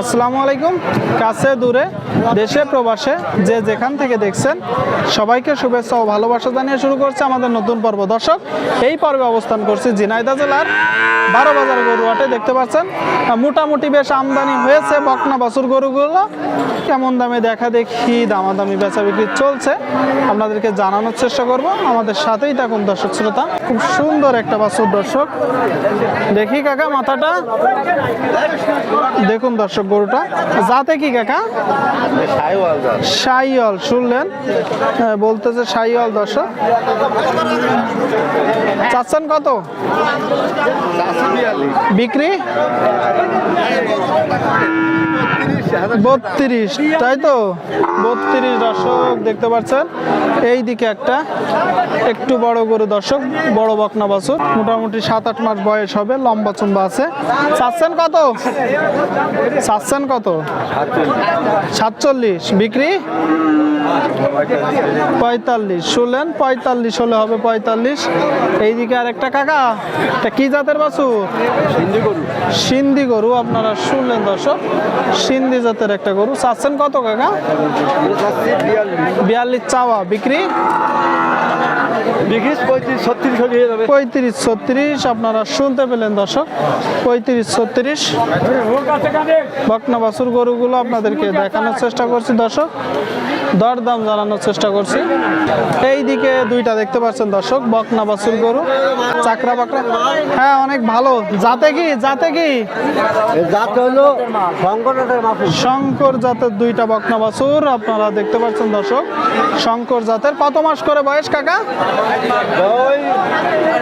আসসালামু আলাইকুম। কাছে দূরে? দেশে, প্রবাসে, যে যেখান থেকে দেখছেন, সবাইকে শুভেচ্ছা ও ভালোবাসা জানিয়ে শুরু করছে আমাদের নতুন পর্ব। দর্শক, এই পর্বে অবস্থান করছি ঝিনাইদা জেলার বারো বাজার গরুহাটে। দেখতে পাচ্ছেন, মোটামুটি বেশ আমদানি হয়েছে বকনা বাছুর গরুগুলো। কেমন দামে দেখা দেখি, দামাদামি বেচা বিক্রি চলছে। আপনাদেরকে জানানোর চেষ্টা করব। আমাদের সাথেই থাকুন দর্শক শ্রোতা। খুব সুন্দর একটা বাছুর দর্শক। দেখি কাকা মাথাটা। দেখুন দর্শক গরুটা। যাতে কি কাকা? সাইওয়াল শুনলেন? হ্যাঁ, বলতেছে সাইওয়াল দর্শক। চাচ্ছেন কত? বিক্রি? বত্রিশ তাই তো? বত্রিশ দর্শক দেখতে পাচ্ছেন? এই দিকে একটা একটু বড় গরু দর্শক বড় বকনা বাছুর। মোটামুটি সাত আট মাস বয়স হবে লম্বা চুম্বা আছে। চাচ্ছেন কত? চাচ্ছেন কত? সাতচল্লিশ বিক্রি? পঁয়তাল্লিশ শুনলেন? পঁয়তাল্লিশ হলে হবে পঁয়তাল্লিশ। এইদিকে আর একটা কাকা এটা কি জাতের বাসু সিন্ধি গরু। আপনারা শুনলেন দর্শক সিন্ধি জাতের একটা গরু। চাচ্ছেন কত কাকা? বিয়াল্লিশ চাওয়া বিক্রি? পঁয়ত্রিশ ছত্রিশ পঁয়ত্রিশ ছত্রিশ আপনারা শুনতে পেলেন দর্শক। পঁয়ত্রিশ ছত্রিশ। বকনা বাছুর গরুগুলো আপনাদেরকে দেখানোর চেষ্টা করছি দর্শক। দরদাম জানানোর চেষ্টা করছি। এই দিকে দুইটা দেখতে পাচ্ছেন দর্শক বকনা বাছুর গরু। চাকরা বাকরা। হ্যাঁ অনেক ভালো। যাতে কি? যাতে কি? জাত মাফি শঙ্কর জাতের দুইটা বকনা বাছুর আপনারা দেখতে পাচ্ছেন দর্শক। শঙ্কর জাতের কত মাস করে বয়স কাকা?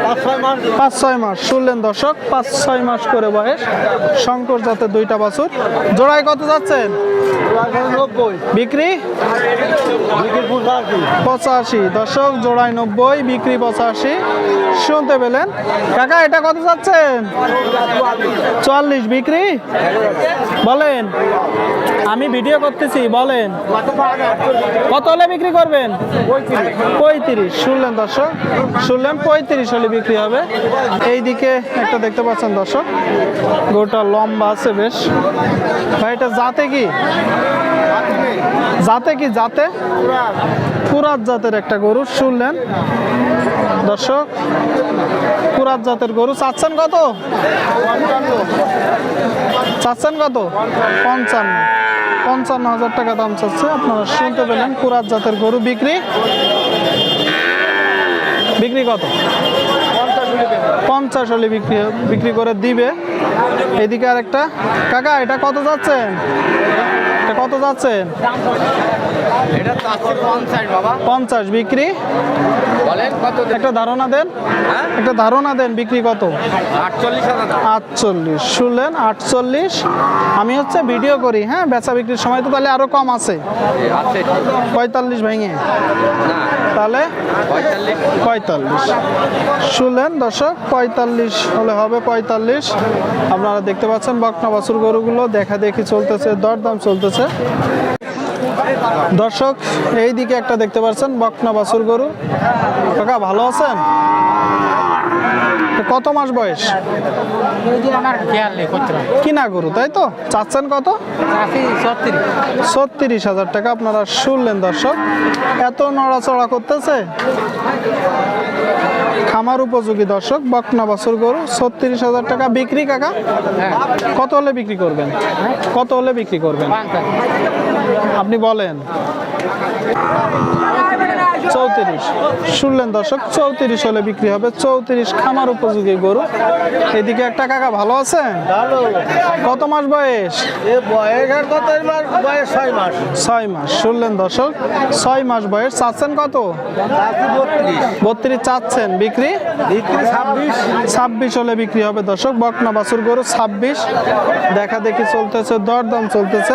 পাঁচ ছয় মাস? পাঁচ ছয় মাস শুনলেন দর্শক পাঁচ ছয় মাস করে বয়স। শঙ্কর জাতের দুইটা বাছুর। জোড়ায় কত যাচ্ছেন? বিক্রি? পঁচাশি। দর্শক জোড়ায় নব্বই বিক্রি পঁচাশি। শুনতে পেলেন। কাকা এটা কত যাচ্ছেন? চুয়াল্লিশ। বিক্রি? বলেন। আমি ভিডিও করতেছি বলেন। কত হলে বিক্রি করবেন? পঁয়ত্রিশ। শুনলেন দর্শক? শুনলেন পঁয়ত্রিশ হলে বিক্রি হবে। এইদিকে একটা দেখতে পাচ্ছেন দর্শক। গরুটা লম্বা আছে বেশ। ভাই, এটা জাতে কি? জাতে কি জাতে? কুরাত জাতের একটা গরু, শুনলেন? দর্শক, কুরাত জাতের গরু চাচ্ছেন কত? চাচ্ছেন কত? পঞ্চান্ন। পঞ্চান্ন হাজার টাকা দাম চাচ্ছে। আপনারা শুনতে পেলেন কুরাত জাতের গরু বিক্রি। বিক্রি কত? পঞ্চাশ হলে বিক্রি বিক্রি করে দিবে। এদিকে আর একটা কাকা এটা কত যাচ্ছেন এটা কত যাচ্ছেন এটা চারশো পঞ্চাশ বাবা। পঞ্চাশ বিক্রি? বলেন কত একটা ধারণা দেন। হ্যাঁ? একটা ধারণা দেন বিক্রি কত? আটচল্লিশ আটচল্লিশ। শুনলেন আটচল্লিশ। আমি হচ্ছে ভিডিও করি হ্যাঁ? বেচা বিক্রির সময় তো তাহলে আরও কম আছে। পঁয়তাল্লিশ ভেঙে। তাহলে? পঁয়তাল্লিশ। পঁয়তাল্লিশ। শুনলেন দর্শক? পঁয়তাল্লিশ হলে হবে পঁয়তাল্লিশ। আপনারা দেখতে পাচ্ছেন বকনা বাছুর গরুগুলো দেখা দেখি চলতেছে, দরদাম চলতেছে। দর্শক এই দিকে একটা দেখতে পাচ্ছেন বকনা বাছুর গরু। কাকা, ভালো আছেন? কত মাস বয়স? নেই কিনা গরু, তাই তো? চাচ্ছেন কত? ছত্রিশ হাজার টাকা আপনারা শুনলেন দর্শক। এত নড়াচড়া করতেছে? খামার উপযোগী দর্শক, বকনা বাছুর গরু, ছত্রিশ হাজার টাকা বিক্রি কাকা? কত হলে বিক্রি করবেন? কত হলে বিক্রি করবেন? আপনি বলেন। চৌত্রিশ। শুনলেন দর্শক চৌত্রিশ হলে বিক্রি হবে। চৌত্রিশ খামার উপযোগী গরু। এদিকে একটা কাকা ভালো আছেন? ভালো। কত মাস বয়স? ছয় মাস। শুনলেন দর্শক ছয় মাস বয়স। চাচ্ছেন কত? বত্রিশ। চাচ্ছেন। বিক্রি ছাব্বিশ। ছাব্বিশ হলে বিক্রি হবে দর্শক। বকনা বাছুর গরু ছাব্বিশ। দেখা দেখি চলতেছে দরদাম চলতেছে।